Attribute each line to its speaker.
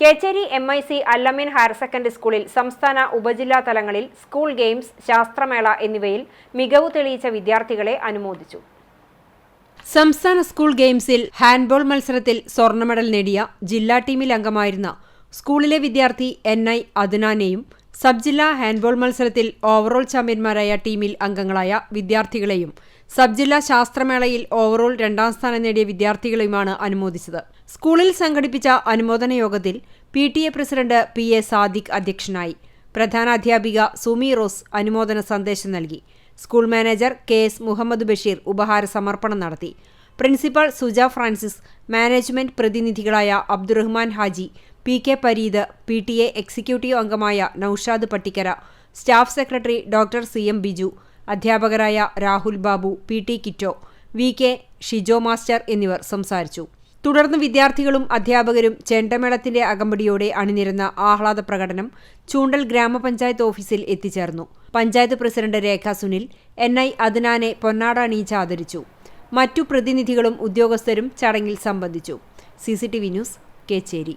Speaker 1: Kecheri M I C Alameen higher secondary സ്കൂളിൽ സംസ്ഥാന ഉപജില്ലാ തലങ്ങളിൽ സ്കൂൾ ഗെയിംസ് ശാസ്ത്രമേള എന്നിവയിൽ മികവ് തെളിയിച്ച വിദ്യാർത്ഥികളെ അനുമോദിച്ചു.
Speaker 2: സംസ്ഥാന സ്കൂൾ ഗെയിംസിൽ ഹാൻഡ്ബോൾ മത്സരത്തിൽ സ്വർണ മെഡൽ നേടിയ ജില്ലാ ടീമിൽ അംഗമായിരുന്ന സ്കൂളിലെ വിദ്യാർത്ഥി എൻ ഐ അദ്നാനെയും സബ് ജില്ലാ ഹാൻഡ്ബോൾ മത്സരത്തിൽ ഓവറോൾ ചാമ്പ്യന്മാരായ ടീമിൽ അംഗങ്ങളായ വിദ്യാർത്ഥികളെയും സബ് ജില്ലാ ശാസ്ത്രമേളയിൽ ഓവറോൾ രണ്ടാം സ്ഥാനം നേടിയ വിദ്യാർത്ഥികളെയുമാണ് അനുമോദിച്ചത്. സ്കൂളിൽ സംഘടിപ്പിച്ച അനുമോദന യോഗത്തിൽ P T A president P A Sadiq അധ്യക്ഷനായി പ്രധാന അധ്യാപിക സുമി റോസ് അനുമോദന സന്ദേശം നൽകി. School manager K S Muhammad Basheer ഉപഹാര സമർപ്പണം നടത്തി. Principal Suja Francis management പ്രതിനിധികളായ Abdurahman Haji P K Pareed P T A executive അംഗമായ Noushad Pattikkara staff secretary doctor C M Biju അധ്യാപകരായ Rahul Babu P T Kitto V K Shijo master എന്നിവർ സംസാരിച്ചു. തുടർന്ന് വിദ്യാർത്ഥികളും അധ്യാപകരും ചെണ്ടമേളത്തിന്റെ അകമ്പടിയോടെ അണിനിരുന്ന ആഹ്ലാദ പ്രകടനം ചൂണ്ടൽ ഗ്രാമപഞ്ചായത്ത് ഓഫീസിൽ എത്തിച്ചേർന്നു. Panchayat president Rekha Sunil N I അദ്നാനെ പൊന്നാട അണിയിച്ച് ആദരിച്ചു. മറ്റു പ്രതിനിധികളും ഉദ്യോഗസ്ഥരും ചടങ്ങിൽ സംബന്ധിച്ചു. C news Kecheri.